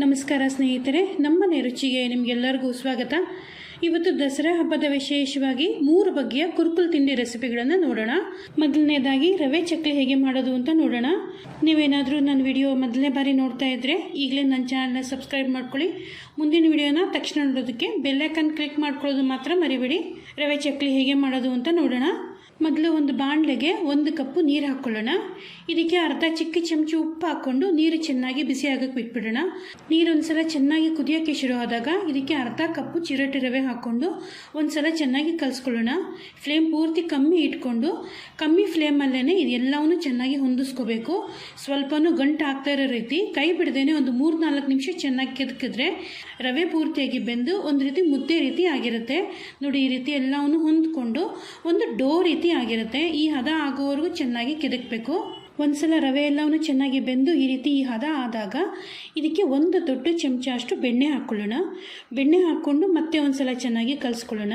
ನಮಸ್ಕಾರ ಸ್ನೇಹಿತರೆ ನಮ್ಮನೆ ರುಚಿಗೆ ನಿಮಗೆಲ್ಲರಿಗೂ ಸ್ವಾಗತ. ಇವತ್ತು ದಸರಾ ಹಬ್ಬದ ವಿಶೇಷವಾಗಿ ಮೂರು ಬಗೆಯ ಕುರುಕುಲ್ ತಿಂಡಿ ರೆಸಿಪಿಗಳನ್ನು ನೋಡೋಣ. ಮೊದಲನೇದಾಗಿ ರವೆ ಚಕ್ಲಿ ಹೇಗೆ ಮಾಡೋದು ಅಂತ ನೋಡೋಣ. ನೀವೇನಾದರೂ ನನ್ನ ವಿಡಿಯೋ ಮೊದಲನೇ ಬಾರಿ ನೋಡ್ತಾ ಇದ್ದರೆ ಈಗಲೇ ನನ್ನ ಚಾನಲ್ನ ಸಬ್ಸ್ಕ್ರೈಬ್ ಮಾಡ್ಕೊಳ್ಳಿ. ಮುಂದಿನ ವಿಡಿಯೋನ ತಕ್ಷಣ ನೋಡೋದಕ್ಕೆ ಬೆಲ್ಲೈಕನ್ ಕ್ಲಿಕ್ ಮಾಡ್ಕೊಳ್ಳೋದು ಮಾತ್ರ ಮರಿಬೇಡಿ. ರವೆ ಚಕ್ಲಿ ಹೇಗೆ ಮಾಡೋದು ಅಂತ ನೋಡೋಣ. ಮೊದಲು ಒಂದು ಬಾಣಲೆಗೆ ಒಂದು ಕಪ್ಪು ನೀರು ಹಾಕ್ಕೊಳ್ಳೋಣ ಇದಕ್ಕೆ ಅರ್ಧ ಚಿಕ್ಕ ಚಮಚ ಉಪ್ಪು ಹಾಕ್ಕೊಂಡು ನೀರು ಚೆನ್ನಾಗಿ ಬಿಸಿ ಬಿಟ್ಬಿಡೋಣ. ನೀರು ಒಂದ್ಸಲ ಚೆನ್ನಾಗಿ ಕುದಿಯೋಕ್ಕೆ ಶುರು ಆದಾಗ ಇದಕ್ಕೆ ಅರ್ಧ ಕಪ್ಪು ಚಿರಟೆ ರವೆ ಹಾಕ್ಕೊಂಡು ಒಂದ್ಸಲ ಚೆನ್ನಾಗಿ ಕಲಿಸ್ಕೊಳ್ಳೋಣ. ಫ್ಲೇಮ್ ಪೂರ್ತಿ ಕಮ್ಮಿ ಇಟ್ಕೊಂಡು, ಕಮ್ಮಿ ಫ್ಲೇಮಲ್ಲೇ ಇದೆಲ್ಲವನ್ನು ಚೆನ್ನಾಗಿ ಹೊಂದಿಸ್ಕೋಬೇಕು. ಸ್ವಲ್ಪನೂ ಗಂಟು ಆಗ್ತಾ ಇರೋ ರೀತಿ ಕೈ ಬಿಡದೇನೆ ಒಂದು ಮೂರು ನಾಲ್ಕು ನಿಮಿಷ ಚೆನ್ನಾಗಿ ಕೆದಕಿದ್ರೆ ರವೆ ಪೂರ್ತಿಯಾಗಿ ಬೆಂದು ಒಂದು ರೀತಿ ಮುದ್ದೆ ರೀತಿ ಆಗಿರುತ್ತೆ. ನೋಡಿ ಈ ರೀತಿ ಎಲ್ಲವನ್ನು ಹೊಂದ್ಕೊಂಡು ಒಂದು ಡೋ ರೀತಿ ಆಗಿರುತ್ತೆ. ಈ ಹದ ಆಗೋವರೆಗೂ ಚೆನ್ನಾಗಿ ಕೆದಕಬೇಕು. ಒಂದ್ಸಲ ರವೆ ಎಲ್ಲವನ್ನು ಚೆನ್ನಾಗಿ ಬೆಂದು ಈ ರೀತಿ ಈ ಹದ ಆದಾಗ ಇದಕ್ಕೆ ಒಂದು ದೊಡ್ಡ ಚಮಚ ಅಷ್ಟು ಬೆಣ್ಣೆ ಹಾಕ್ಕೊಳ್ಳೋಣ. ಬೆಣ್ಣೆ ಹಾಕ್ಕೊಂಡು ಮತ್ತೆ ಒಂದ್ಸಲ ಚೆನ್ನಾಗಿ ಕಲಿಸ್ಕೊಳ್ಳೋಣ.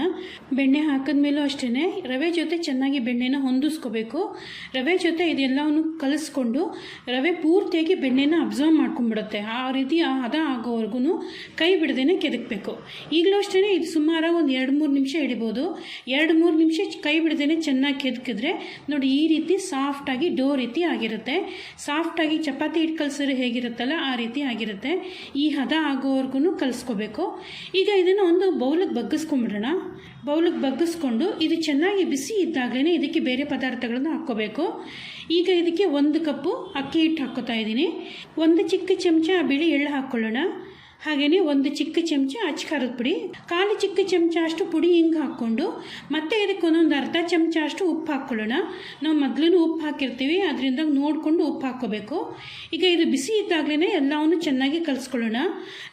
ಬೆಣ್ಣೆ ಹಾಕಿದ್ಮೇಲೂ ಅಷ್ಟೇ ರವೆ ಜೊತೆ ಚೆನ್ನಾಗಿ ಬೆಣ್ಣೆನ ಹೊಂದಿಸ್ಕೋಬೇಕು. ರವೆ ಜೊತೆ ಇದೆಲ್ಲವನ್ನು ಕಲಿಸ್ಕೊಂಡು ರವೆ ಪೂರ್ತಿಯಾಗಿ ಬೆಣ್ಣೆನ ಅಬ್ಸರ್ವ್ ಮಾಡ್ಕೊಂಬಿಡುತ್ತೆ ಆ ರೀತಿ ಆ ಹದ ಆಗೋವರೆಗೂ ಕೈ ಬಿಡದೇನೆ ಕೆದಕಬೇಕು. ಈಗಲೂ ಅಷ್ಟೇ ಇದು ಸುಮಾರು ಒಂದು ಎರಡು ಮೂರು ನಿಮಿಷ ಹಿಡಿಬೋದು. ಎರಡು ಮೂರು ನಿಮಿಷ ಕೈ ಬಿಡದೇನೆ ಚೆನ್ನಾಗಿ ಕೆದಕಿದ್ರೆ ನೋಡಿ ಈ ರೀತಿ ಸಾಫ್ಟಾಗಿ ಡೋ ರೀತಿ ಆಗಿರುತ್ತೆ. ಸಾಫ್ಟಾಗಿ ಚಪಾತಿ ಹಿಟ್ಟು ಕಲಸಿದ್ರೆ ಹೇಗಿರುತ್ತಲ್ಲ, ಆ ರೀತಿ ಆಗಿರುತ್ತೆ. ಈ ಹದ ಆಗೋವರೆಗೂ ಕಲಿಸ್ಕೋಬೇಕು. ಈಗ ಇದನ್ನು ಒಂದು ಬೌಲಿಗೆ ಬಗ್ಗಿಸ್ಕೊಂಬಿಡೋಣ ಬೌಲಿಗೆ ಬಗ್ಗಿಸ್ಕೊಂಡು ಇದು ಚೆನ್ನಾಗಿ ಬಿಸಿ ಇದ್ದಾಗಲೇ ಇದಕ್ಕೆ ಬೇರೆ ಪದಾರ್ಥಗಳನ್ನು ಹಾಕ್ಕೋಬೇಕು. ಈಗ ಇದಕ್ಕೆ ಒಂದು ಕಪ್ಪು ಅಕ್ಕಿ ಹಿಟ್ಟು ಹಾಕ್ಕೋತಾ ಇದ್ದೀನಿ. ಒಂದು ಚಿಕ್ಕ ಚಮಚ ಬಿಳಿ ಎಳ್ಳು ಹಾಕ್ಕೊಳ್ಳೋಣ. ಹಾಗೆಯೇ ಒಂದು ಚಿಕ್ಕ ಚಮಚ ಅಚ್ಕಾರದ ಪುಡಿ, ಕಾಲು ಚಿಕ್ಕ ಚಮಚ ಅಷ್ಟು ಪುಡಿ ಹಿಂಗೆ ಹಾಕ್ಕೊಂಡು, ಮತ್ತೆ ಇದಕ್ಕೆ ಒಂದೊಂದು ಅರ್ಧ ಚಮಚ ಅಷ್ಟು ಉಪ್ಪು ಹಾಕ್ಕೊಳ್ಳೋಣ. ನಾವು ಮೊದಲೂ ಉಪ್ಪು ಹಾಕಿರ್ತೀವಿ, ಅದರಿಂದ ನೋಡಿಕೊಂಡು ಉಪ್ಪು ಹಾಕ್ಕೋಬೇಕು. ಈಗ ಇದು ಬಿಸಿ ಇದ್ದಾಗಲೇ ಎಲ್ಲವನ್ನು ಚೆನ್ನಾಗಿ ಕಲಿಸ್ಕೊಳ್ಳೋಣ.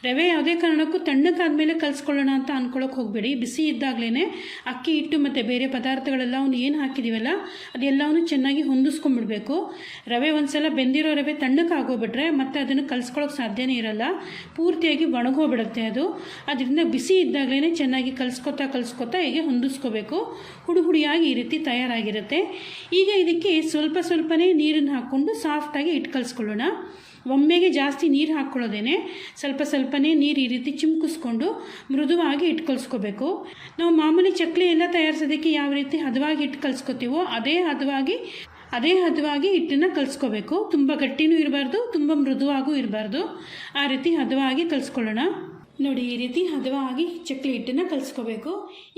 ರವೆ ಯಾವುದೇ ಕಾರಣಕ್ಕೂ ತಣ್ಣಗಾದ್ಮೇಲೆ ಕಲಿಸ್ಕೊಳ್ಳೋಣ ಅಂತ ಅಂದ್ಕೊಳ್ಳೋಕೆ ಹೋಗಬೇಡಿ. ಬಿಸಿ ಇದ್ದಾಗಲೇ ಅಕ್ಕಿ, ಹಿಟ್ಟು ಮತ್ತು ಬೇರೆ ಪದಾರ್ಥಗಳೆಲ್ಲ ಅವನು ಏನು ಹಾಕಿದ್ದೀವಲ್ಲ ಅದೆಲ್ಲವನ್ನು ಚೆನ್ನಾಗಿ ಹೊಂದಿಸ್ಕೊಂಡ್ಬಿಡ್ಬೇಕು ರವೆ ಒಂದ್ಸಲ ಬೆಂದಿರೋ ರವೆ ತಣ್ಣಕ್ಕಾಗೋಗ್ಬಿಟ್ರೆ ಮತ್ತೆ ಅದನ್ನು ಕಲಿಸ್ಕೊಳ್ಳೋಕೆ ಸಾಧ್ಯನೇ ಇರಲ್ಲ. ಪೂರ್ತಿಯಾಗಿ ಒಣಗೋಗ್ಬಿಡುತ್ತೆ ಅದು. ಅದರಿಂದ ಬಿಸಿ ಇದ್ದಾಗಲೇ ಚೆನ್ನಾಗಿ ಕಲಿಸ್ಕೊತಾ ಕಲಿಸ್ಕೊತಾ ಹೀಗೆ ಹೊಂದಿಸ್ಕೋಬೇಕು. ಹುಡು ಹುಡಿಯಾಗಿ ಈ ರೀತಿ ತಯಾರಾಗಿರುತ್ತೆ. ಈಗ ಇದಕ್ಕೆ ಸ್ವಲ್ಪ ಸ್ವಲ್ಪನೇ ನೀರನ್ನು ಹಾಕ್ಕೊಂಡು ಸಾಫ್ಟಾಗಿ ಇಟ್ಟು ಕಲಿಸ್ಕೊಳ್ಳೋಣ. ಒಮ್ಮೆಗೆ ಜಾಸ್ತಿ ನೀರು ಹಾಕ್ಕೊಳ್ಳೋದೇನೆ ಸ್ವಲ್ಪ ಸ್ವಲ್ಪನೇ ನೀರು ಈ ರೀತಿ ಚಿಮ್ಕಿಸ್ಕೊಂಡು ಮೃದುವಾಗಿ ಇಟ್ಟು ಕಲಿಸ್ಕೋಬೇಕು. ನಾವು ಮಾಮೂಲಿ ಚಕ್ಲಿ ಎಲ್ಲ ತಯಾರಿಸೋದಕ್ಕೆ ಯಾವ ರೀತಿ ಹದವಾಗಿ ಇಟ್ಟು ಕಲಿಸ್ಕೊತೀವೋ ಅದೇ ಹದವಾಗಿ ಅದೇ ಹದವಾಗಿ ಹಿಟ್ಟನ್ನು ಕಲಿಸ್ಕೋಬೇಕು. ತುಂಬ ಗಟ್ಟಿನೂ ಇರಬಾರ್ದು ತುಂಬ ಮೃದುವಾಗೂ ಇರಬಾರ್ದು. ಆ ರೀತಿ ಹದವಾಗಿ ಕಲಿಸ್ಕೊಳ್ಳೋಣ. ನೋಡಿ, ಈ ರೀತಿ ಹದವಾಗಿ ಚಕ್ಲಿ ಹಿಟ್ಟನ್ನು ಕಲಿಸ್ಕೋಬೇಕು.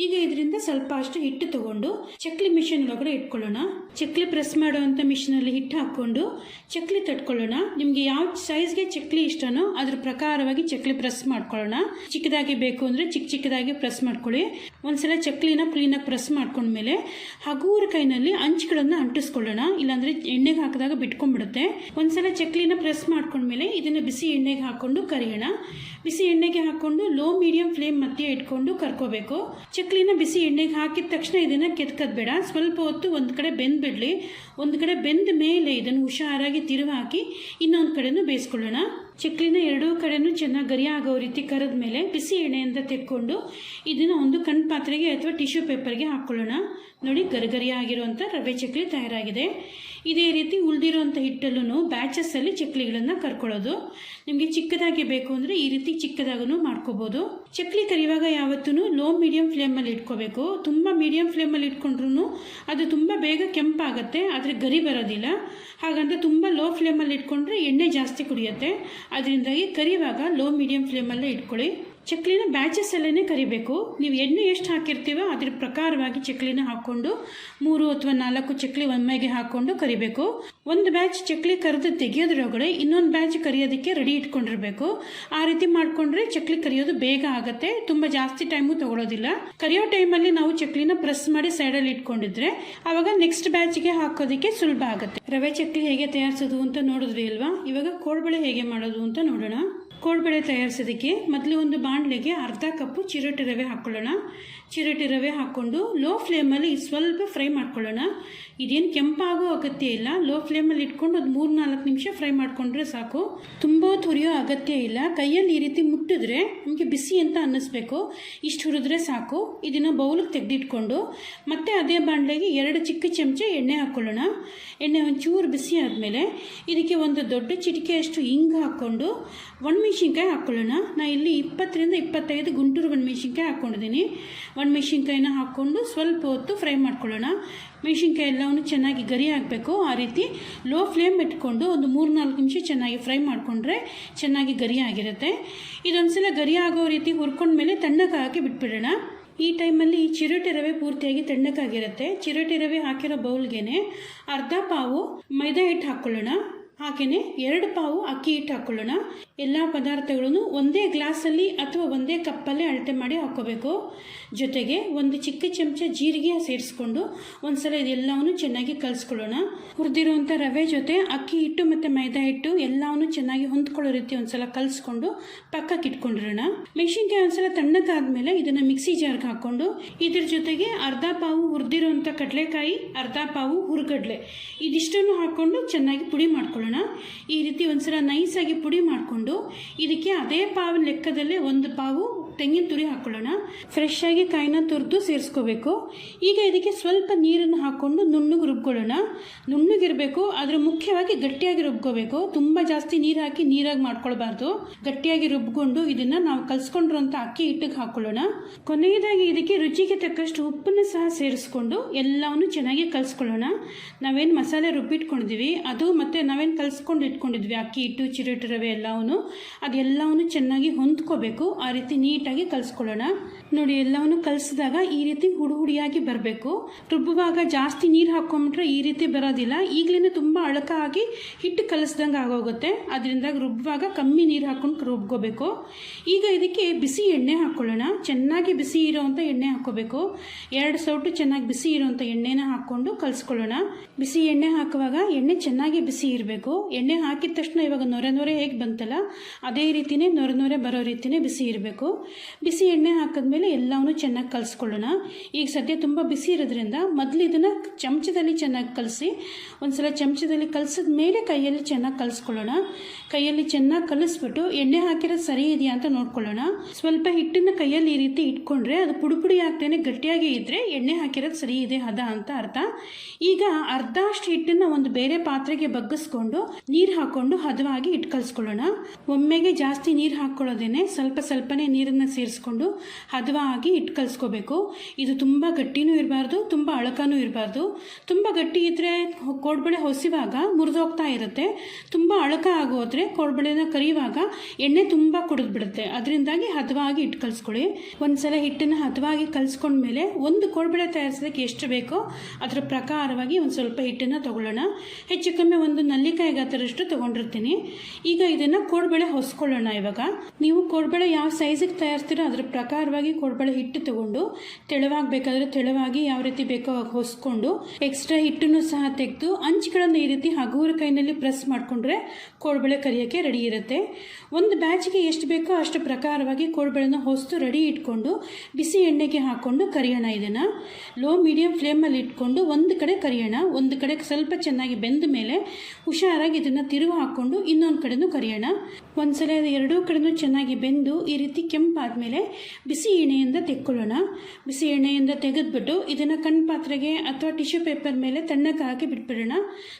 ಈಗ ಇದರಿಂದ ಸ್ವಲ್ಪ ಅಷ್ಟು ಹಿಟ್ಟು ತಗೊಂಡು ಚಕ್ಲಿ ಮಿಷಿನ್ ಒಳಗಡೆ ಇಟ್ಕೊಳ್ಳೋಣ. ಚಕ್ಲಿ ಪ್ರೆಸ್ ಮಾಡುವಂಥ ಮಿಷಿನಲ್ಲಿ ಹಿಟ್ಟು ಹಾಕ್ಕೊಂಡು ಚಕ್ಲಿ ತಟ್ಕೊಳ್ಳೋಣ. ನಿಮಗೆ ಯಾವ ಸೈಜ್ಗೆ ಚಕ್ಲಿ ಇಷ್ಟನೋ ಅದ್ರ ಪ್ರಕಾರವಾಗಿ ಚಕ್ಲಿ ಪ್ರೆಸ್ ಮಾಡ್ಕೊಳ್ಳೋಣ. ಚಿಕ್ಕದಾಗಿ ಬೇಕು ಅಂದರೆ ಚಿಕ್ಕ ಚಿಕ್ಕದಾಗಿ ಪ್ರೆಸ್ ಮಾಡ್ಕೊಳ್ಳಿ. ಒಂದ್ಸಲ ಚಕ್ಲಿನ ಕ್ಲೀನಾಗಿ ಪ್ರೆಸ್ ಮಾಡ್ಕೊಂಡ್ಮೇಲೆ ಹಗೂರ ಕೈನಲ್ಲಿ ಅಂಚುಗಳನ್ನು ಅಂಟಿಸ್ಕೊಳ್ಳೋಣ. ಇಲ್ಲಾಂದರೆ ಎಣ್ಣೆಗೆ ಹಾಕಿದಾಗ ಬಿಟ್ಕೊಂಡ್ಬಿಡುತ್ತೆ. ಒಂದ್ಸಲ ಚಕ್ಲಿನ ಪ್ರೆಸ್ ಮಾಡ್ಕೊಂಡ್ಮೇಲೆ ಇದನ್ನು ಬಿಸಿ ಎಣ್ಣೆಗೆ ಹಾಕ್ಕೊಂಡು ಕರಿಯೋಣ. ಬಿಸಿ ಎಣ್ಣೆಗೆ ಹಾಕ್ಕೊಂಡು ಲೋ ಮೀಡಿಯಂ ಫ್ಲೇಮ್ ಮಧ್ಯೆ ಇಟ್ಕೊಂಡು ಕರ್ಕೋಬೇಕು. ಚಕ್ಲಿನ ಬಿಸಿ ಎಣ್ಣೆಗೆ ಹಾಕಿದ ತಕ್ಷಣ ಇದನ್ನು ಕೆತ್ಕದ್ ಬೇಡ ಸ್ವಲ್ಪ ಹೊತ್ತು ಒಂದು ಕಡೆ ಬೆಂದ್ಬಿಡಲಿ. ಒಂದು ಕಡೆ ಬೆಂದ ಮೇಲೆ ಇದನ್ನು ಹುಷಾರಾಗಿ ತಿರುವು ಹಾಕಿ ಇನ್ನೊಂದು ಕಡೆನೂ ಬೇಯಿಸ್ಕೊಳ್ಳೋಣ. ಚಕ್ಲಿನ ಎರಡೂ ಕಡೆನೂ ಚೆನ್ನಾಗಿ ಗರಿ ಆಗೋ ರೀತಿ ಕರೆದ ಮೇಲೆ ಬಿಸಿ ಎಣ್ಣೆಯಿಂದ ತೆಕ್ಕೊಂಡು ಇದನ್ನು ಒಂದು ಕಣ್ ಪಾತ್ರೆಗೆ ಅಥವಾ ಟಿಶ್ಯೂ ಪೇಪರ್ಗೆ ಹಾಕ್ಕೊಳ್ಳೋಣ ನೋಡಿ ಗರಿಗರಿ ಆಗಿರುವಂಥ ರವೆ ಚಕ್ಲಿ ತಯಾರಾಗಿದೆ. ಇದೇ ರೀತಿ ಉಳಿದಿರುವಂಥ ಹಿಟ್ಟಲ್ಲೂ ಬ್ಯಾಚಸ್ಸಲ್ಲಿ ಚಕ್ಲಿಗಳನ್ನು ಕರ್ಕೊಳ್ಳೋದು. ನಿಮಗೆ ಚಿಕ್ಕದಾಗಿ ಬೇಕು ಅಂದರೆ ಈ ರೀತಿ ಚಿಕ್ಕದಾಗೂ ಮಾಡ್ಕೋಬೋದು. ಚಕ್ಲಿ ಕರಿಯುವಾಗ ಯಾವತ್ತೂ ಲೋ ಮೀಡಿಯಂ ಫ್ಲೇಮಲ್ಲಿ ಇಟ್ಕೋಬೇಕು. ತುಂಬ ಮೀಡಿಯಂ ಫ್ಲೇಮಲ್ಲಿ ಇಟ್ಕೊಂಡ್ರೂ ಅದು ತುಂಬ ಬೇಗ ಕೆಂಪಾಗುತ್ತೆ, ಆದರೆ ಗರಿ ಬರೋದಿಲ್ಲ. ಹಾಗಂತ ತುಂಬ ಲೋ ಫ್ಲೇಮಲ್ಲಿ ಇಟ್ಕೊಂಡ್ರೆ ಎಣ್ಣೆ ಜಾಸ್ತಿ ಕುಡಿಯುತ್ತೆ. ಅದರಿಂದಾಗಿ ಕರಿಯುವಾಗ ಲೋ ಮೀಡಿಯಂ ಫ್ಲೇಮಲ್ಲೇ ಇಟ್ಕೊಳ್ಳಿ. ಚಕ್ಲಿನ ಬ್ಯಾಚಸ್ಸಲ್ಲೇ ಕರಿಬೇಕು. ನೀವು ಎಣ್ಣೆ ಎಷ್ಟು ಹಾಕಿರ್ತೀವೋ ಅದ್ರ ಪ್ರಕಾರವಾಗಿ ಚಕ್ಲಿನ ಹಾಕ್ಕೊಂಡು ಮೂರು ಅಥವಾ ನಾಲ್ಕು ಚಕ್ಲಿ ಒಮ್ಮೆಗೆ ಹಾಕ್ಕೊಂಡು ಕರಿಬೇಕು. ಒಂದು ಬ್ಯಾಚ್ ಚಕ್ಲಿ ಕರೆದು ತೆಗೆಯೋದ್ರೊಳಗಡೆ ಇನ್ನೊಂದು ಬ್ಯಾಚ್ ಕರಿಯೋದಕ್ಕೆ ರೆಡಿ ಇಟ್ಕೊಂಡಿರಬೇಕು. ಆ ರೀತಿ ಮಾಡಿಕೊಂಡ್ರೆ ಚಕ್ಲಿ ಕರಿಯೋದು ಬೇಗ ಆಗುತ್ತೆ. ತುಂಬ ಜಾಸ್ತಿ ಟೈಮು ತಗೊಳ್ಳೋದಿಲ್ಲ ಕರಿಯೋ ಟೈಮಲ್ಲಿ ನಾವು ಚಕ್ಲಿನ ಪ್ರೆಸ್ ಮಾಡಿ ಸೈಡಲ್ಲಿ ಇಟ್ಕೊಂಡಿದ್ರೆ ಆವಾಗ ನೆಕ್ಸ್ಟ್ ಬ್ಯಾಚ್ಗೆ ಹಾಕೋದಕ್ಕೆ ಸುಲಭ ಆಗುತ್ತೆ. ರವೆ ಚಕ್ಲಿ ಹೇಗೆ ತಯಾರಿಸೋದು ಅಂತ ನೋಡಿದ್ರಿ ಅಲ್ವಾ? ಇವಾಗ ಕೋಡ್ಬಳೆ ಹೇಗೆ ಮಾಡೋದು ಅಂತ ನೋಡೋಣ. ಕೋಡ್ಬಳೆ ತಯಾರಿಸೋದಕ್ಕೆ ಮೊದಲು ಒಂದು ಬಾಣಲೆಗೆ ಅರ್ಧ ಕಪ್ಪು ಚಿರೋಟಿ ರವೆ ಹಾಕ್ಕೊಳ್ಳೋಣ ಚಿರೋಟಿ ರವೆ ಹಾಕ್ಕೊಂಡು ಲೋ ಫ್ಲೇಮಲ್ಲಿ ಸ್ವಲ್ಪ ಫ್ರೈ ಮಾಡ್ಕೊಳ್ಳೋಣ. ಇದೇನು ಕೆಂಪಾಗೋ ಅಗತ್ಯ ಇಲ್ಲ. ಲೋ ಫ್ಲೇಮಲ್ಲಿ ಇಟ್ಕೊಂಡು ಅದು ಮೂರು ನಾಲ್ಕು ನಿಮಿಷ ಫ್ರೈ ಮಾಡಿಕೊಂಡ್ರೆ ಸಾಕು. ತುಂಬ ತುರಿಯೋ ಅಗತ್ಯ ಇಲ್ಲ. ಕೈಯಲ್ಲಿ ಈ ರೀತಿ ಮುಟ್ಟಿದ್ರೆ ನಮಗೆ ಬಿಸಿ ಅಂತ ಅನ್ನಿಸ್ಬೇಕು. ಇಷ್ಟು ಹುರಿದ್ರೆ ಸಾಕು. ಇದನ್ನು ಬೌಲಿಗೆ ತೆಗೆದಿಟ್ಕೊಂಡು ಮತ್ತೆ ಅದೇ ಬಾಣಲೆಗೆ ಎರಡು ಚಿಕ್ಕ ಚಮಚ ಎಣ್ಣೆ ಹಾಕ್ಕೊಳ್ಳೋಣ ಎಣ್ಣೆ ಒಂಚೂರು ಬಿಸಿ ಆದಮೇಲೆ ಇದಕ್ಕೆ ಒಂದು ದೊಡ್ಡ ಚಿಟಿಕೆಯಷ್ಟು ಹಿಂಗೆ ಹಾಕ್ಕೊಂಡು ಒಣ ಒಣಮೆಣಸಿನ್ಕಾಯಿ ಹಾಕ್ಕೊಳ್ಳೋಣ ನಾ ಇಲ್ಲಿ ಇಪ್ಪತ್ತರಿಂದ ಇಪ್ಪತ್ತೈದು ಗುಂಟೂರು ಒಣಮೆಣಸಿನ್ಕಾಯಿ ಹಾಕ್ಕೊಂಡಿದ್ದೀನಿ ಒಣಮೆಣಸಿನ್ಕಾಯಿನ ಹಾಕ್ಕೊಂಡು ಸ್ವಲ್ಪ ಹೊತ್ತು ಫ್ರೈ ಮಾಡ್ಕೊಳ್ಳೋಣ. ಮೆಣಸಿನ್ಕಾಯಿ ಎಲ್ಲವನ್ನು ಚೆನ್ನಾಗಿ ಗರಿ ಹಾಕಬೇಕು. ಆ ರೀತಿ ಲೋ ಫ್ಲೇಮ್ ಇಟ್ಕೊಂಡು ಒಂದು ಮೂರು ನಾಲ್ಕು ನಿಮಿಷ ಚೆನ್ನಾಗಿ ಫ್ರೈ ಮಾಡಿಕೊಂಡ್ರೆ ಚೆನ್ನಾಗಿ ಗರಿ ಆಗಿರುತ್ತೆ. ಇದೊಂದ್ಸಲ ಗರಿ ಆಗೋ ರೀತಿ ಹುರ್ಕೊಂಡ್ಮೇಲೆ ತಣ್ಣಗೆ ಹಾಕಿ ಬಿಟ್ಬಿಡೋಣ. ಈ ಟೈಮಲ್ಲಿ ಚಿರೋಟಿ ರವೆ ಪೂರ್ತಿಯಾಗಿ ತಣ್ಣಕ್ಕಾಗಿರುತ್ತೆ ಚಿರೋಟಿ ರವೆ ಹಾಕಿರೋ ಬೌಲ್ಗೆ ಅರ್ಧ ಪಾವು ಮೈದಾ ಹಿಟ್ಟು ಹಾಕ್ಕೊಳ್ಳೋಣ ಹಾಗೆಯೇ ಎರಡು ಪಾವು ಅಕ್ಕಿ ಹಿಟ್ಟು ಹಾಕ್ಕೊಳ್ಳೋಣ ಎಲ್ಲ ಪದಾರ್ಥಗಳನ್ನು ಒಂದೇ ಗ್ಲಾಸಲ್ಲಿ ಅಥವಾ ಒಂದೇ ಕಪ್ಪಲ್ಲಿ ಅಳತೆ ಮಾಡಿ ಹಾಕೋಬೇಕು. ಜೊತೆಗೆ ಒಂದು ಚಿಕ್ಕ ಚಮಚ ಜೀರಿಗೆ ಸೇರಿಸ್ಕೊಂಡು ಒಂದ್ಸಲ ಇದೆಲ್ಲವನ್ನು ಚೆನ್ನಾಗಿ ಕಲಿಸ್ಕೊಳ್ಳೋಣ. ಹುರಿದಿರುವಂಥ ರವೆ ಜೊತೆ ಅಕ್ಕಿ ಹಿಟ್ಟು ಮತ್ತು ಮೈದಾ ಹಿಟ್ಟು ಎಲ್ಲವನ್ನು ಚೆನ್ನಾಗಿ ಹೊಂದ್ಕೊಳ್ಳೋ ರೀತಿ ಒಂದ್ಸಲ ಕಲಿಸ್ಕೊಂಡು ಪಕ್ಕಕ್ಕೆ ಇಟ್ಕೊಂಡಿರೋಣ. ಮೆಣಸಿನ್ಕಾಯಿ ಒಂದ್ಸಲ ತಣ್ಣಗಾದ್ಮೇಲೆ ಇದನ್ನು ಮಿಕ್ಸಿ ಜಾರ್ಗೆ ಹಾಕ್ಕೊಂಡು ಇದ್ರ ಜೊತೆಗೆ ಅರ್ಧ ಪಾವು ಹುರಿದಿರುವಂಥ ಕಡಲೆಕಾಯಿ, ಅರ್ಧ ಪಾವು ಹುರುಗಡ್ಲೆ ಇದಿಷ್ಟನ್ನು ಹಾಕ್ಕೊಂಡು ಚೆನ್ನಾಗಿ ಪುಡಿ ಮಾಡ್ಕೊಳ್ಳೋಣ. ಈ ರೀತಿ ಒಂದ್ಸಲ ನೈಸಾಗಿ ಪುಡಿ ಮಾಡಿಕೊಂಡು ಇದಕ್ಕೆ ಅದೇ ಪಾವಿನ ಲೆಕ್ಕದಲ್ಲೇ ಒಂದು ಪಾವು ತೆಂಗಿನ ತುರಿ ಹಾಕ್ಕೊಳ್ಳೋಣ ಫ್ರೆಶ್ ಆಗಿ ಕಾಯಿನ ತುರಿದು ಸೇರಿಸ್ಕೋಬೇಕು. ಈಗ ಇದಕ್ಕೆ ಸ್ವಲ್ಪ ನೀರನ್ನು ಹಾಕ್ಕೊಂಡು ನುಣ್ಣಗೆ ರುಬ್ಕೊಳ್ಳೋಣ. ನುಣ್ಣಗಿರಬೇಕು ಆದರೆ ಮುಖ್ಯವಾಗಿ ಗಟ್ಟಿಯಾಗಿ ರುಬ್ಕೋಬೇಕು. ತುಂಬ ಜಾಸ್ತಿ ನೀರು ಹಾಕಿ ನೀರಾಗಿ ಮಾಡ್ಕೊಳ್ಬಾರ್ದು. ಗಟ್ಟಿಯಾಗಿ ರುಬ್ಕೊಂಡು ಇದನ್ನು ನಾವು ಕಲ್ಸ್ಕೊಂಡಿರೋಂಥ ಅಕ್ಕಿ ಹಿಟ್ಟಿಗೆ ಹಾಕ್ಕೊಳ್ಳೋಣ ಕೊನೆಯದಾಗಿ ಇದಕ್ಕೆ ರುಚಿಗೆ ತಕ್ಕಷ್ಟು ಉಪ್ಪನ್ನು ಸಹ ಸೇರಿಸ್ಕೊಂಡು ಎಲ್ಲವನ್ನು ಚೆನ್ನಾಗಿ ಕಲಿಸ್ಕೊಳ್ಳೋಣ. ನಾವೇನು ಮಸಾಲೆ ರುಬ್ಬಿಟ್ಕೊಂಡಿದ್ವಿ, ಅದು ಮತ್ತು ನಾವೇನು ಕಲಿಸ್ಕೊಂಡು ಇಟ್ಕೊಂಡಿದ್ವಿ, ಅಕ್ಕಿ ಹಿಟ್ಟು, ಚಿರಟಿ ರವೆ ಎಲ್ಲವನ್ನು. ಅದೆಲ್ಲವನ್ನು ಚೆನ್ನಾಗಿ ಹೊಂದ್ಕೋಬೇಕು. ಆ ರೀತಿ ನೀಟಾಗಿ ಕಲಿಸ್ಕೊಳ್ಳೋಣ. ನೋಡಿ, ಎಲ್ಲವನ್ನು ಕಲಿಸಿದಾಗ ಈ ರೀತಿ ಹುಡು ಹುಡಿಯಾಗಿ ಬರಬೇಕು. ರುಬ್ಬುವಾಗ ಜಾಸ್ತಿ ನೀರು ಹಾಕ್ಕೊಂಬಿಟ್ರೆ ಈ ರೀತಿ ಬರೋದಿಲ್ಲ. ಈಗಲೇ ತುಂಬ ಅಳಕ ಆಗಿ ಹಿಟ್ಟು ಕಲಿಸ್ದಂಗೆ ಆಗೋಗುತ್ತೆ. ಅದರಿಂದ ರುಬ್ಬುವಾಗ ಕಮ್ಮಿ ನೀರು ಹಾಕೊಂಡು ರುಬ್ಕೋಬೇಕು. ಈಗ ಇದಕ್ಕೆ ಬಿಸಿ ಎಣ್ಣೆ ಹಾಕ್ಕೊಳ್ಳೋಣ ಚೆನ್ನಾಗಿ ಬಿಸಿ ಇರೋವಂಥ ಎಣ್ಣೆ ಹಾಕ್ಕೋಬೇಕು ಎರಡು ಸೌಟು ಚೆನ್ನಾಗಿ ಬಿಸಿ ಇರೋವಂಥ ಎಣ್ಣೆನ ಹಾಕ್ಕೊಂಡು ಕಲಿಸ್ಕೊಳ್ಳೋಣ. ಬಿಸಿ ಎಣ್ಣೆ ಹಾಕುವಾಗ ಎಣ್ಣೆ ಚೆನ್ನಾಗಿ ಬಿಸಿ ಇರಬೇಕು. ಎಣ್ಣೆ ಹಾಕಿದ ತಕ್ಷಣ ಇವಾಗ ನೊರೆ ನೊರೆ ಹೇಗೆ ಬಂತಲ್ಲ, ಅದೇ ರೀತಿಯೇ ನೊರೆ ನೊರೆ ಬರೋ ರೀತಿಯೇ ಬಿಸಿ ಇರಬೇಕು. ಬಿಸಿ ಎಣ್ಣೆ ಹಾಕಿದ್ಮೇಲೆ ಎಲ್ಲವನ್ನೂ ಚೆನ್ನಾಗಿ ಕಲಿಸ್ಕೊಳ್ಳೋಣ. ಈಗ ಸದ್ಯ ತುಂಬ ಬಿಸಿ ಇರೋದ್ರಿಂದ ಮೊದಲು ಇದನ್ನು ಚಮಚದಲ್ಲಿ ಚೆನ್ನಾಗಿ ಕಲಸಿ, ಒಂದ್ಸಲ ಚಮಚದಲ್ಲಿ ಕಲಸಿದ ಮೇಲೆ ಕೈಯಲ್ಲಿ ಚೆನ್ನಾಗಿ ಕಲಿಸ್ಕೊಳ್ಳೋಣ. ಕೈಯಲ್ಲಿ ಚೆನ್ನಾಗಿ ಕಲಿಸ್ಬಿಟ್ಟು ಎಣ್ಣೆ ಹಾಕಿರೋದು ಸರಿ ಇದೆಯಾ ಅಂತ ನೋಡ್ಕೊಳ್ಳೋಣ. ಸ್ವಲ್ಪ ಹಿಟ್ಟನ್ನು ಕೈಯಲ್ಲಿ ಈ ರೀತಿ ಇಟ್ಕೊಂಡ್ರೆ ಅದು ಪುಡಿ ಪುಡಿ ಆಗ್ತೇನೆ, ಗಟ್ಟಿಯಾಗಿ ಇದ್ದರೆ ಎಣ್ಣೆ ಹಾಕಿರೋದು ಸರಿ ಇದೆ, ಹದ ಅಂತ ಅರ್ಥ. ಈಗ ಅರ್ಧ ಅಷ್ಟು ಹಿಟ್ಟನ್ನು ಒಂದು ಬೇರೆ ಪಾತ್ರೆಗೆ ಬಗ್ಗಿಸ್ಕೊಂಡು ನೀರು ಹಾಕ್ಕೊಂಡು ಹದವಾಗಿ ಹಿಟ್ಟು ಕಲಿಸ್ಕೊಳ್ಳೋಣ. ಒಮ್ಮೆಗೆ ಜಾಸ್ತಿ ನೀರು ಹಾಕ್ಕೊಳ್ಳೋದೇನೆ ಸ್ವಲ್ಪ ಸ್ವಲ್ಪನೇ ನೀರನ್ನು ಸೇರಿಸ್ಕೊಂಡು ಹದವಾಗಿ ಹಿಟ್ಟು ಕಲಿಸ್ಕೋಬೇಕು. ಇದು ತುಂಬ ಗಟ್ಟಿನೂ ಇರಬಾರ್ದು, ತುಂಬ ಅಳಕನೂ ಇರಬಾರ್ದು. ತುಂಬ ಗಟ್ಟಿ ಇದ್ದರೆ ಕೋಡ್ಬಳೆ ಹೊಸಿವಾಗ ಮುರಿದೋಗ್ತಾ ಇರುತ್ತೆ. ತುಂಬ ಅಳಕ ಆಗೋದ್ರೆ ಕೋಡ್ಬಳೆನ ಕರಿಯುವಾಗ ಎಣ್ಣೆ ತುಂಬ ಕುಡಿದ್ಬಿಡುತ್ತೆ. ಅದರಿಂದಾಗಿ ಹದವಾಗಿ ಹಿಟ್ಟು ಕಲಿಸ್ಕೊಳ್ಳಿ. ಒಂದು ಸಲ ಹಿಟ್ಟನ್ನು ಹದವಾಗಿ ಕಲಿಸ್ಕೊಂಡ್ಮೇಲೆ ಒಂದು ಕೋಡ್ಬಳೆ ತಯಾರಿಸೋದಕ್ಕೆ ಎಷ್ಟು ಬೇಕೋ ಅದರ ಪ್ರಕಾರವಾಗಿ ಒಂದು ಸ್ವಲ್ಪ ಹಿಟ್ಟನ್ನು ತಗೊಳ್ಳೋಣ. ಹೆಚ್ಚು ಕಮ್ಮಿ ಒಂದು ನಲ್ಲಿಕಾಯಿ ಗಾತ್ರಷ್ಟು ತೊಗೊಂಡಿರ್ತೀನಿ. ಈಗ ಇದನ್ನು ಕೋಡ್ಬಳೆ ಹೊಸ್ಕೊಳ್ಳೋಣ ಇವಾಗ. ನೀವು ಕೋಡ್ಬಳೆ ಯಾವ ಸೈಜಿಗೆ ತಯಾರಿಸ್ತೀರೋ ಅದ್ರ ಪ್ರಕಾರವಾಗಿ ಕೋಡ್ಬಳೆ ಹಿಟ್ಟು ತಗೊಂಡು ತೆಳುವಾಗಿ ಬೇಕಾದರೆ ತೆಳುವಾಗಿ ಯಾವ ರೀತಿ ಬೇಕೋ ಹೊಸ್ಕೊಂಡು ಎಕ್ಸ್ಟ್ರಾ ಹಿಟ್ಟನ್ನು ಸಹ ತೆಗೆದು ಅಂಚುಗಳನ್ನು ಈ ರೀತಿ ಹಗುರ ಕೈನಲ್ಲಿ ಪ್ರೆಸ್ ಮಾಡಿಕೊಂಡ್ರೆ ಕೋಡ್ಬಳೆ ಕರಿಯೋಕ್ಕೆ ರೆಡಿ ಇರುತ್ತೆ. ಒಂದು ಬ್ಯಾಚ್ಗೆ ಎಷ್ಟು ಬೇಕೋ ಅಷ್ಟು ಪ್ರಕಾರವಾಗಿ ಕೋಡ್ಬಳೆನ ಹೊಸ್ತು ರೆಡಿ ಇಟ್ಕೊಂಡು ಬಿಸಿ ಎಣ್ಣೆಗೆ ಹಾಕ್ಕೊಂಡು ಕರಿಯೋಣ ಇದನ್ನು. ಲೋ ಮೀಡಿಯಂ ಫ್ಲೇಮಲ್ಲಿ ಇಟ್ಕೊಂಡು ಒಂದು ಕಡೆ ಕರಿಯೋಣ. ಒಂದು ಕಡೆ ಸ್ವಲ್ಪ ಚೆನ್ನಾಗಿ ಬೆಂದ ಮೇಲೆ ಹುಷಾರಾಗಿ ಇದನ್ನು ತಿರುವು ಹಾಕ್ಕೊಂಡು ಇನ್ನೊಂದು ಕಡೆನೂ ಕರಿಯೋಣ. ಒಂದ್ಸಲ ಎರಡೂ ಕಡೆನೂ ಚೆನ್ನಾಗಿ ಬೆಂದು ಈ ರೀತಿ ಕೆಂಪಾದಮೇಲೆ ಬಿಸಿ ಎಣ್ಣೆಯಿಂದ ತೆಕ್ಕೊಳ್ಳೋಣ. ಬಿಸಿ ಎಣ್ಣೆಯಿಂದ ತೆಗೆದ್ಬಿಟ್ಟು ಇದನ್ನು ಕಣ್ಣು ಪಾತ್ರೆಗೆ ಅಥವಾ ಟಿಶ್ಯೂ ಪೇಪರ್ ಮೇಲೆ ತಣ್ಣಕ್ಕೆ ಹಾಕಿ ಬಿಟ್ಬಿಡೋಣ.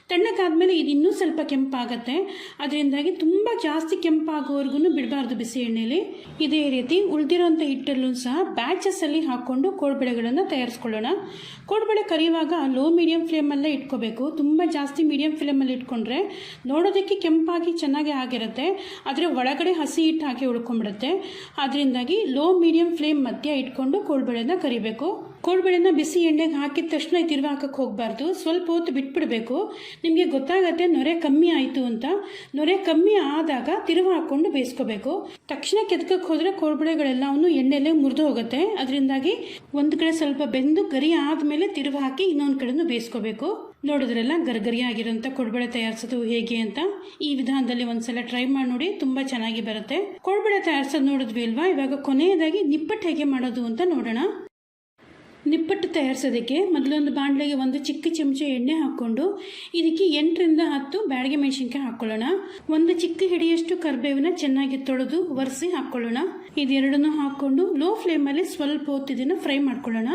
ತಣ್ಣಕ್ಕಾದ್ಮೇಲೆ ಇದು ಇನ್ನೂ ಸ್ವಲ್ಪ ಕೆಂಪಾಗತ್ತೆ. ಅದರಿಂದಾಗಿ ತುಂಬ ಜಾಸ್ತಿ ಕೆಂಪಾಗೋವರೆಗೂ ಬಿಡಬಾರ್ದು ಬಿಸಿ ಎಣ್ಣೆಯಲ್ಲಿ ಇದೇ ರೀತಿ ಉಳಿದಿರೋಂಥ ಹಿಟ್ಟಲ್ಲೂ ಸಹ ಬ್ಯಾಚಸ್ಸಲ್ಲಿ ಹಾಕ್ಕೊಂಡು ಕೋಡ್ಬಳೆಗಳನ್ನು ತಯಾರಿಸ್ಕೊಳ್ಳೋಣ. ಕೋಡ್ಬಳೆ ಕರಿಯುವಾಗ ಲೋ, ಮೀಡಿಯಂ ಫ್ಲೇಮಲ್ಲೇ ಇಟ್ಕೋಬೇಕು. ತುಂಬ ಜಾಸ್ತಿ ಮೀಡಿಯಂ ಫ್ಲೇಮಲ್ಲಿ ಇಟ್ಕೊಂಡ್ರೆ ನೋಡೋದಕ್ಕೆ ಕೆಂಪಾಗಿ ಚೆನ್ನಾಗಿ ಆಗಿರುತ್ತೆ. ಆದರೆ ಒಳಗಡೆ ಹಸಿ ಹಿಟ್ಟು ಹಾಕಿ ಉಳ್ಕೊಂಡ್ಬಿಡುತ್ತೆ ಅದರಿಂದಾಗಿ ಲೋ ಮೀಡಿಯಂ ಫ್ಲೇಮ್ ಮಧ್ಯ ಇಟ್ಕೊಂಡು ಕೋಡ್ಬಳೆನ ಕರಿಬೇಕು. ಕೋಡ್ಬಳೆನ ಬಿಸಿ ಎಣ್ಣೆಗೆ ಹಾಕಿದ ತಕ್ಷಣ ತಿರುವು ಹಾಕಕ್ಕೆ ಹೋಗಬಾರ್ದು. ಸ್ವಲ್ಪ ಹೊತ್ತು ಬಿಟ್ಬಿಡಬೇಕು. ನಿಮಗೆ ಗೊತ್ತಾಗತ್ತೆ ನೊರೆ ಕಮ್ಮಿ ಆಯಿತು ಅಂತ. ನೊರೆ ಕಮ್ಮಿ ಆದಾಗ ತಿರುವು ಹಾಕ್ಕೊಂಡು ಬೇಯಿಸ್ಕೋಬೇಕು. ತಕ್ಷಣ ಕೆದಕಕ್ಕೆ ಹೋದರೆ ಕೋಡ್ಬಳೆಗಳೆಲ್ಲವನ್ನು ಎಣ್ಣೆಲೆ ಮುರಿದು ಹೋಗುತ್ತೆ. ಅದರಿಂದಾಗಿ ಒಂದು ಕಡೆ ಸ್ವಲ್ಪ ಬೆಂದು ಗರಿ ಆದಮೇಲೆ ತಿರುವು ಹಾಕಿ ಇನ್ನೊಂದು ಕಡೆನೂ ಬೇಯಿಸ್ಕೋಬೇಕು. ನೋಡಿದ್ರಲ್ಲ ಗರ್ಗರಿ ಕೊಡುಬಳೆ ಕೊಡ್ಬಳೆ ತಯಾರಿಸೋದು ಹೇಗೆ ಅಂತ ಈ ವಿಧಾನದಲ್ಲಿ ಒಂದ್ಸಲ ಟ್ರೈ ಮಾಡಿ ನೋಡಿ ತುಂಬ ಚೆನ್ನಾಗಿ ಬರುತ್ತೆ. ಕೊಡ್ಬಳೆ ತಯಾರಿಸೋದು ನೋಡಿದ್ವಿ ಅಲ್ವಾ? ಇವಾಗ ಕೊನೆಯದಾಗಿ ನಿಪ್ಪಟ್ಟು ಹೇಗೆ ಮಾಡೋದು ಅಂತ ನೋಡೋಣ. ನಿಪ್ಪಟ್ಟು ತಯಾರಿಸೋದಕ್ಕೆ ಮೊದಲೊಂದು ಬಾಣಲೆಗೆ ಒಂದು ಚಿಕ್ಕ ಚಮಚ ಎಣ್ಣೆ ಹಾಕ್ಕೊಂಡು ಇದಕ್ಕೆ ಎಂಟರಿಂದ ಹತ್ತು ಬ್ಯಾಡಗೆ ಮೆಣಸಿನ್ಕಾಯಿ ಹಾಕ್ಕೊಳ್ಳೋಣ ಒಂದು ಚಿಕ್ಕ ಹಿಡಿಯಷ್ಟು ಕರಿಬೇವನ್ನ ಚೆನ್ನಾಗಿ ತೊಳೆದು ಒರೆಸಿ ಹಾಕ್ಕೊಳ್ಳೋಣ ಇದೆರಡನ್ನೂ ಹಾಕ್ಕೊಂಡು ಲೋ ಫ್ಲೇಮಲ್ಲಿ ಸ್ವಲ್ಪ ಹೊತ್ತು ಇದನ್ನು ಫ್ರೈ ಮಾಡ್ಕೊಳ್ಳೋಣ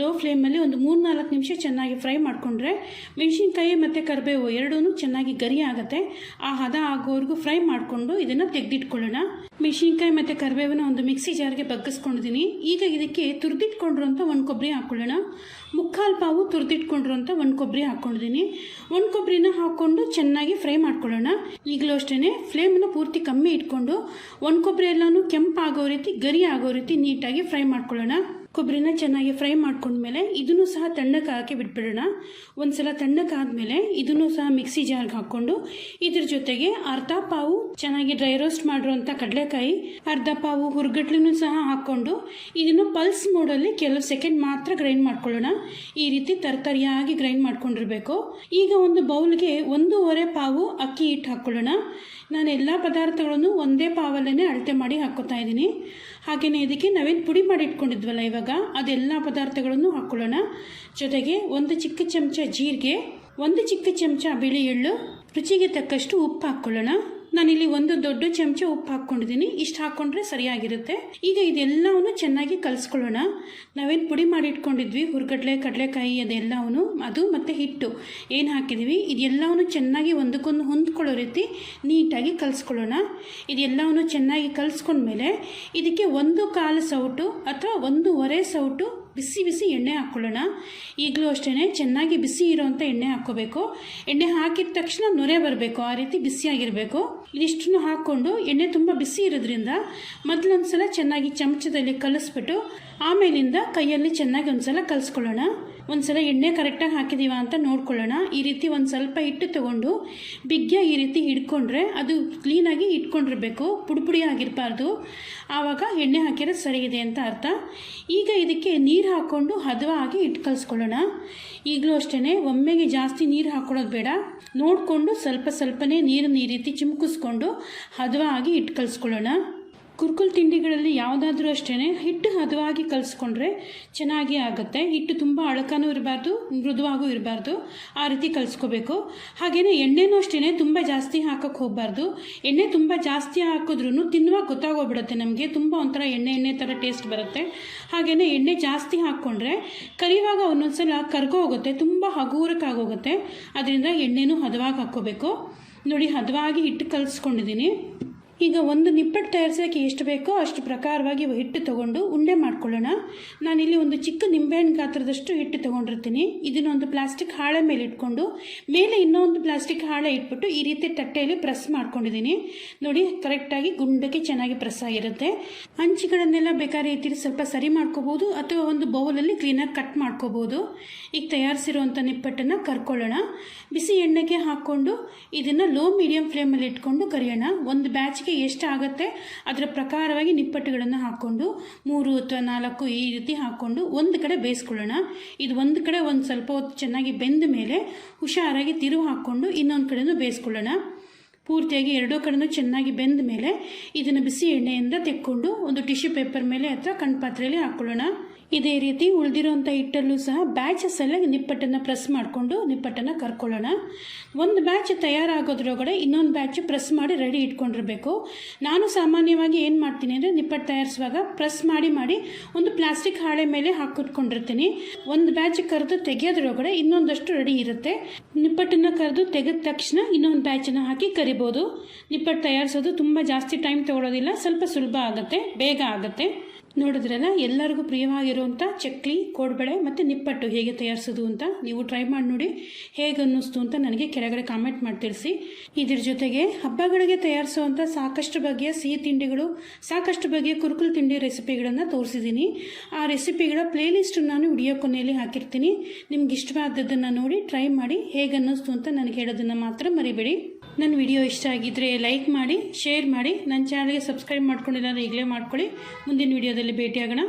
ಲೋ ಫ್ಲೇಮಲ್ಲಿ ಒಂದು ಮೂರು ನಾಲ್ಕು ನಿಮಿಷ ಚೆನ್ನಾಗಿ ಫ್ರೈ ಮಾಡಿಕೊಂಡ್ರೆ ಮೆಣಸಿನ್ಕಾಯಿ ಮತ್ತು ಕರಿಬೇವು ಎರಡೂ ಚೆನ್ನಾಗಿ ಗರಿ ಆಗುತ್ತೆ. ಆ ಹದ ಆಗೋವರೆಗೂ ಫ್ರೈ ಮಾಡಿಕೊಂಡು ಇದನ್ನು ತೆಗೆದಿಟ್ಕೊಳ್ಳೋಣ. ಮೆಣಸಿನ್ಕಾಯಿ ಮತ್ತು ಕರಿಬೇವನ್ನ ಒಂದು ಮಿಕ್ಸಿ ಜಾರ್ಗೆ ಬಗ್ಗಿಸ್ಕೊಂಡಿದ್ದೀನಿ. ಈಗ ಇದಕ್ಕೆ ತುರಿದಿಟ್ಕೊಂಡಿರೋಂಥ ಒಂದು ಕೊಬ್ಬರಿ ಹಾಕ್ಕೊಳ್ಳೋಣ. ಮುಕ್ಕಾಲು ಪಾವು ತುರಿದಿಟ್ಕೊಂಡಿರೋಂಥ ಒಂದು ಕೊಬ್ಬರಿ ಹಾಕ್ಕೊಂಡಿದ್ದೀನಿ. ಒಂದು ಕೊಬ್ಬರಿನ ಹಾಕ್ಕೊಂಡು ಚೆನ್ನಾಗಿ ಫ್ರೈ ಮಾಡ್ಕೊಳ್ಳೋಣ. ಈಗಲೂ ಅಷ್ಟೇ ಫ್ಲೇಮನ್ನು ಪೂರ್ತಿ ಕಮ್ಮಿ ಇಟ್ಕೊಂಡು ಒಂದು ಕೊಬ್ಬರಿ ಎಲ್ಲನೂ ಕೆಂಪಾಗೋ ರೀತಿ ಗರಿ ಆಗೋ ರೀತಿ ನೀಟಾಗಿ ಫ್ರೈ ಮಾಡ್ಕೊಳ್ಳೋಣ. ಕೊಬ್ಬರಿನ ಚೆನ್ನಾಗಿ ಫ್ರೈ ಮಾಡ್ಕೊಂಡ್ಮೇಲೆ ಇದನ್ನು ಸಹ ತಣ್ಣಕ್ಕೆ ಹಾಕಿ ಬಿಟ್ಬಿಡೋಣ. ಒಂದ್ಸಲ ತಣ್ಣಕ್ಕೆ ಆದಮೇಲೆ ಇದನ್ನು ಸಹ ಮಿಕ್ಸಿ ಜಾರ್ಗೆ ಹಾಕ್ಕೊಂಡು ಇದ್ರ ಜೊತೆಗೆ ಅರ್ಧ ಪಾವು ಚೆನ್ನಾಗಿ ಡ್ರೈ ರೋಸ್ಟ್ ಮಾಡಿರುವಂಥ ಕಡಲೆಕಾಯಿ, ಅರ್ಧ ಪಾವು ಹುರ್ಗಟ್ಲೂ ಸಹ ಹಾಕ್ಕೊಂಡು ಇದನ್ನು ಪಲ್ಸ್ ಮೋಡಲ್ಲಿ ಕೆಲವು ಸೆಕೆಂಡ್ ಮಾತ್ರ ಗ್ರೈಂಡ್ ಮಾಡ್ಕೊಳ್ಳೋಣ. ಈ ರೀತಿ ತರತರಿಯಾಗಿ ಗ್ರೈಂಡ್ ಮಾಡ್ಕೊಂಡಿರಬೇಕು. ಈಗ ಒಂದು ಬೌಲ್ಗೆ ಒಂದೂವರೆ ಪಾವು ಅಕ್ಕಿ ಹಿಟ್ಟು ಹಾಕ್ಕೊಳ್ಳೋಣ. ನಾನು ಎಲ್ಲ ಪದಾರ್ಥಗಳನ್ನು ಒಂದೇ ಪಾವಲ್ಲೇ ಅಳತೆ ಮಾಡಿ ಹಾಕ್ಕೋತಾ ಇದ್ದೀನಿ. ಹಾಗೆಯೇ ಇದಕ್ಕೆ ನಾವೇನು ಪುಡಿ ಮಾಡಿ ಇಟ್ಕೊಂಡಿದ್ವಲ್ಲ ಇವಾಗ? ಅದೆಲ್ಲ ಪದಾರ್ಥಗಳನ್ನು ಹಾಕ್ಕೊಳ್ಳೋಣ ಜೊತೆಗೆ ಒಂದು ಚಿಕ್ಕ ಚಮಚ ಜೀರಿಗೆ, ಒಂದು ಚಿಕ್ಕ ಚಮಚ ಬಿಳಿ ಎಳ್ಳು, ರುಚಿಗೆ ತಕ್ಕಷ್ಟು ಉಪ್ಪು ಹಾಕ್ಕೊಳ್ಳೋಣ ನಾನಿಲ್ಲಿ ಒಂದು ದೊಡ್ಡ ಚಮಚ ಉಪ್ಪು ಹಾಕ್ಕೊಂಡಿದ್ದೀನಿ. ಇಷ್ಟು ಹಾಕ್ಕೊಂಡ್ರೆ ಸರಿಯಾಗಿರುತ್ತೆ. ಈಗ ಇದೆಲ್ಲವನ್ನು ಚೆನ್ನಾಗಿ ಕಲಿಸ್ಕೊಳ್ಳೋಣ. ನಾವೇನು ಪುಡಿ ಮಾಡಿ ಇಟ್ಕೊಂಡಿದ್ವಿ ಹುರ್ಗಡ್ಲೆ, ಕಡಲೆಕಾಯಿ ಅದೆಲ್ಲವನ್ನು, ಅದು ಮತ್ತು ಹಿಟ್ಟು. ಏನು ಹಾಕಿದ್ದೀವಿ ಇದೆಲ್ಲವನ್ನು ಚೆನ್ನಾಗಿ ಒಂದಕ್ಕೊಂದು ಹೊಂದ್ಕೊಳ್ಳೋ ರೀತಿ ನೀಟಾಗಿ ಕಲಿಸ್ಕೊಳ್ಳೋಣ. ಇದೆಲ್ಲವನ್ನು ಚೆನ್ನಾಗಿ ಕಲಿಸ್ಕೊಂಡ್ಮೇಲೆ ಇದಕ್ಕೆ ಒಂದು ಕಾಲು ಸೌಟು ಅಥವಾ ಒಂದೂವರೆ ಸೌಟು ಬಿಸಿ ಬಿಸಿ ಎಣ್ಣೆ ಹಾಕ್ಕೊಳ್ಳೋಣ ಈಗಲೂ ಅಷ್ಟೇ ಚೆನ್ನಾಗಿ ಬಿಸಿ ಇರೋವಂಥ ಎಣ್ಣೆ ಹಾಕ್ಕೋಬೇಕು. ಎಣ್ಣೆ ಹಾಕಿದ ತಕ್ಷಣ ನೊರೆ ಬರಬೇಕು, ಆ ರೀತಿ ಬಿಸಿಯಾಗಿರಬೇಕು ಇದಿಷ್ಟನ್ನು ಹಾಕ್ಕೊಂಡು ಎಣ್ಣೆ ತುಂಬ ಬಿಸಿ ಇರೋದ್ರಿಂದ ಮೊದಲೊಂದು ಸಲ ಚೆನ್ನಾಗಿ ಚಮಚದಲ್ಲಿ ಕಲಿಸ್ಬಿಟ್ಟು ಆಮೇಲಿಂದ ಕೈಯಲ್ಲಿ ಚೆನ್ನಾಗಿ ಒಂದು ಸಲ ಕಲಿಸ್ಕೊಳ್ಳೋಣ. ಒಂದು ಸಲ ಎಣ್ಣೆ ಕರೆಕ್ಟಾಗಿ ಹಾಕಿದ್ದೀವ ಅಂತ ನೋಡ್ಕೊಳ್ಳೋಣ. ಈ ರೀತಿ ಒಂದು ಸ್ವಲ್ಪ ಹಿಟ್ಟು ತೊಗೊಂಡು ಬಿಗ್ಗೆ ಈ ರೀತಿ ಹಿಡ್ಕೊಂಡ್ರೆ ಅದು ಕ್ಲೀನಾಗಿ ಇಟ್ಕೊಂಡಿರಬೇಕು ಪುಡಿ ಪುಡಿ ಆಗಿರಬಾರ್ದು. ಆವಾಗ ಎಣ್ಣೆ ಹಾಕಿರೋದು ಸರಿ ಇದೆ ಅಂತ ಅರ್ಥ. ಈಗ ಇದಕ್ಕೆ ನೀರು ಹಾಕ್ಕೊಂಡು ಹದವಾಗಿ ಇಟ್ಟು ಕಲಿಸ್ಕೊಳ್ಳೋಣ. ಈಗಲೂ ಅಷ್ಟೇ ಒಮ್ಮೆಗೆ ಜಾಸ್ತಿ ನೀರು ಹಾಕ್ಕೊಳ್ಳೋದು ಬೇಡ. ನೋಡಿಕೊಂಡು ಸ್ವಲ್ಪ ಸ್ವಲ್ಪನೇ ನೀರನ್ನು ಈ ರೀತಿ ಚಿಮುಕಿಸ್ಕೊಂಡು ಹದವಾಗಿ ಇಟ್ಟು ಕಲಿಸ್ಕೊಳ್ಳೋಣ. ಕುರ್ಕುಲ್ ತಿಂಡಿಗಳಲ್ಲಿ ಯಾವುದಾದ್ರೂ ಅಷ್ಟೇ ಹಿಟ್ಟು ಹದವಾಗಿ ಕಲಿಸ್ಕೊಂಡ್ರೆ ಚೆನ್ನಾಗಿ ಆಗುತ್ತೆ. ಹಿಟ್ಟು ತುಂಬ ಅಳಕನೂ ಇರಬಾರ್ದು, ಮೃದುವಾಗೂ ಇರಬಾರ್ದು. ಆ ರೀತಿ ಕಲಿಸ್ಕೋಬೇಕು. ಹಾಗೆಯೇ ಎಣ್ಣೆನೂ ಅಷ್ಟೇ ತುಂಬ ಜಾಸ್ತಿ ಹಾಕೋಕ್ಕೆ ಹೋಗಬಾರ್ದು. ಎಣ್ಣೆ ತುಂಬ ಜಾಸ್ತಿ ಹಾಕಿದ್ರೂ ತಿನ್ನುವಾಗ ಗೊತ್ತಾಗೋಗ್ಬಿಡುತ್ತೆ ನಮಗೆ. ತುಂಬ ಒಂಥರ ಎಣ್ಣೆ ಎಣ್ಣೆ ಥರ ಟೇಸ್ಟ್ ಬರುತ್ತೆ. ಹಾಗೆಯೇ ಎಣ್ಣೆ ಜಾಸ್ತಿ ಹಾಕ್ಕೊಂಡ್ರೆ ಕರಿಯುವಾಗ ಒಂದೊಂದು ಸಲ ಕರ್ಗೋ ಹೋಗುತ್ತೆ. ತುಂಬ ಹಗೂರಕ್ಕಾಗೋಗುತ್ತೆ. ಅದರಿಂದ ಎಣ್ಣೆನೂ ಹದವಾಗಿ ಹಾಕ್ಕೋಬೇಕು. ನೋಡಿ, ಹದವಾಗಿ ಹಿಟ್ಟು ಕಲಿಸ್ಕೊಂಡಿದ್ದೀನಿ ಈಗ ಒಂದು ನಿಪ್ಪಟ್ಟು ತಯಾರಿಸೋಕ್ಕೆ ಎಷ್ಟು ಬೇಕೋ ಅಷ್ಟು ಪ್ರಕಾರವಾಗಿ ಹಿಟ್ಟು ತೊಗೊಂಡು ಉಂಡೆ ಮಾಡ್ಕೊಳ್ಳೋಣ. ನಾನಿಲ್ಲಿ ಒಂದು ಚಿಕ್ಕ ನಿಂಬೆಹಣ್ಣು ಗಾತ್ರದಷ್ಟು ಹಿಟ್ಟು ತೊಗೊಂಡಿರ್ತೀನಿ. ಇದನ್ನು ಒಂದು ಪ್ಲಾಸ್ಟಿಕ್ ಹಾಳೆ ಮೇಲೆ ಇಟ್ಕೊಂಡು, ಮೇಲೆ ಇನ್ನೊಂದು ಪ್ಲಾಸ್ಟಿಕ್ ಹಾಳೆ ಇಟ್ಬಿಟ್ಟು ಈ ರೀತಿ ತಟ್ಟೆಯಲ್ಲಿ ಪ್ರೆಸ್ ಮಾಡ್ಕೊಂಡಿದ್ದೀನಿ. ನೋಡಿ, ಕರೆಕ್ಟಾಗಿ ಗುಂಡಕ್ಕೆ ಚೆನ್ನಾಗಿ ಪ್ರೆಸ್ ಆಗಿರುತ್ತೆ. ಹಂಚುಗಳನ್ನೆಲ್ಲ ಬೇಕಾದ ರೀತಿಯಲ್ಲಿ ರೀತಿ ಸ್ವಲ್ಪ ಸರಿ ಮಾಡ್ಕೋಬೋದು, ಅಥವಾ ಒಂದು ಬೌಲಲ್ಲಿ ಕ್ಲೀನಾಗಿ ಕಟ್ ಮಾಡ್ಕೋಬೋದು. ಈಗ ತಯಾರಿಸಿರುವಂಥ ನಿಪ್ಪಟ್ಟನ್ನು ಕರ್ಕೊಳ್ಳೋಣ. ಬಿಸಿ ಎಣ್ಣೆಗೆ ಹಾಕ್ಕೊಂಡು ಇದನ್ನು ಲೋ ಮೀಡಿಯಂ ಫ್ಲೇಮಲ್ಲಿ ಇಟ್ಕೊಂಡು ಕರಿಯೋಣ. ಒಂದು ಬ್ಯಾಚ್ಗೆ ಎಷ್ಟು ಆಗುತ್ತೆ, ಅದರ ಪ್ರಕಾರವಾಗಿ ನಿಪ್ಪಟ್ಟುಗಳನ್ನು ಹಾಕ್ಕೊಂಡು, ಮೂರು ಅಥವಾ ನಾಲ್ಕು ಈ ರೀತಿ ಹಾಕ್ಕೊಂಡು ಒಂದು ಕಡೆ ಬೇಯಿಸ್ಕೊಳ್ಳೋಣ. ಇದು ಒಂದು ಕಡೆ ಒಂದು ಸ್ವಲ್ಪ ಹೊತ್ತು ಚೆನ್ನಾಗಿ ಬೆಂದ ಮೇಲೆ ಹುಷಾರಾಗಿ ತಿರುವು ಹಾಕ್ಕೊಂಡು ಇನ್ನೊಂದು ಕಡೆನೂ ಬೇಯಿಸ್ಕೊಳ್ಳೋಣ. ಪೂರ್ತಿಯಾಗಿ ಎರಡೂ ಕಡೆನೂ ಚೆನ್ನಾಗಿ ಬೆಂದ ಮೇಲೆ ಇದನ್ನು ಬಿಸಿ ಎಣ್ಣೆಯಿಂದ ತೆಕ್ಕೊಂಡು ಒಂದು ಟಿಶ್ಯೂ ಪೇಪರ್ ಮೇಲೆ ಅಥವಾ ಕಣ್ಪಾತ್ರೆಯಲ್ಲಿ ಹಾಕ್ಕೊಳ್ಳೋಣ. ಇದೇ ರೀತಿ ಉಳಿದಿರೋಂಥ ಹಿಟ್ಟಲ್ಲೂ ಸಹ ಬ್ಯಾಚಸ್ ಎಲ್ಲ ನಿಪ್ಪಟ್ಟನ್ನು ಪ್ರೆಸ್ ಮಾಡಿಕೊಂಡು ನಿಪ್ಪಟ್ಟನ್ನು ಕರ್ಕೊಳ್ಳೋಣ. ಒಂದು ಬ್ಯಾಚ್ ತಯಾರಾಗೋದ್ರೊಳಗಡೆ ಇನ್ನೊಂದು ಬ್ಯಾಚ್ ಪ್ರೆಸ್ ಮಾಡಿ ರೆಡಿ ಇಟ್ಕೊಂಡಿರಬೇಕು. ನಾನು ಸಾಮಾನ್ಯವಾಗಿ ಏನು ಮಾಡ್ತೀನಿ ಅಂದರೆ ನಿಪ್ಪಟ್ಟು ತಯಾರಿಸುವಾಗ ಪ್ರೆಸ್ ಮಾಡಿ ಮಾಡಿ ಒಂದು ಪ್ಲಾಸ್ಟಿಕ್ ಹಾಳೆ ಮೇಲೆ ಹಾಕಿಟ್ಕೊಂಡಿರ್ತೀನಿ ಒಂದು ಬ್ಯಾಚ್ ಕರೆದು ತೆಗೆಯೋದ್ರೊಳಗಡೆ ಇನ್ನೊಂದಷ್ಟು ರೆಡಿ ಇರುತ್ತೆ. ನಿಪ್ಪಟ್ಟನ್ನು ಕರೆದು ತೆಗೆದ ತಕ್ಷಣ ಇನ್ನೊಂದು ಬ್ಯಾಚನ್ನು ಹಾಕಿ ಕರಿಬೋದು. ನಿಪ್ಪಟ್ಟು ತಯಾರಿಸೋದು ತುಂಬ ಜಾಸ್ತಿ ಟೈಮ್ ತಗೊಳ್ಳೋದಿಲ್ಲ ಸ್ವಲ್ಪ ಸುಲಭ ಆಗುತ್ತೆ, ಬೇಗ ಆಗುತ್ತೆ. ನೋಡಿದ್ರಲ್ಲ ಎಲ್ಲರಿಗೂ ಪ್ರಿಯವಾಗಿರುವಂಥ ಚಕ್ಲಿ, ಕೋಡ್ಬಳೆ ಮತ್ತು ನಿಪ್ಪಟ್ಟು ಹೇಗೆ ತಯಾರಿಸೋದು ಅಂತ ನೀವು ಟ್ರೈ ಮಾಡಿ ನೋಡಿ ಹೇಗೆ ಅನ್ನಿಸ್ತು ಅಂತ ನನಗೆ ಕೆಳಗಡೆ ಕಾಮೆಂಟ್ ಮಾಡಿ ತಿಳಿಸಿ. ಇದ್ರ ಜೊತೆಗೆ ಹಬ್ಬಗಳಿಗೆ ತಯಾರಿಸುವಂಥ ಸಾಕಷ್ಟು ಬಗೆಯ ಸಿಹಿ ತಿಂಡಿಗಳು, ಸಾಕಷ್ಟು ಬಗೆಯ ಕುರುಕುಲು ತಿಂಡಿ ರೆಸಿಪಿಗಳನ್ನು ತೋರಿಸಿದ್ದೀನಿ. ಆ ರೆಸಿಪಿಗಳ ಪ್ಲೇಲಿಸ್ಟ್ ನಾನು ವಿಡಿಯೋ ಕೊನೆಯಲ್ಲಿ ಹಾಕಿರ್ತೀನಿ. ನಿಮ್ಗೆ ಇಷ್ಟವಾದದ್ದನ್ನು ನೋಡಿ ಟ್ರೈ ಮಾಡಿ ಹೇಗೆ ಅನ್ನಿಸ್ತು ಅಂತ ನನಗೆ ಹೇಳೋದನ್ನು ಮಾತ್ರ ಮರಿಬೇಡಿ. ನನ್ನ ವಿಡಿಯೋ ಇಷ್ಟ ಆಗಿದ್ದರೆ ಲೈಕ್ ಮಾಡಿ ಶೇರ್ ಮಾಡಿ, ನನ್ನ ಚಾನಲ್ಗೆ ಸಬ್ಸ್ಕ್ರೈಬ್ ಮಾಡ್ಕೊಂಡಿಲ್ಲ ಅಂದರೆ ಈಗಲೇ ಮಾಡ್ಕೊಳ್ಳಿ. ಮುಂದಿನ ವಿಡಿಯೋದಲ್ಲಿ ಭೇಟಿಯಾಗೋಣ.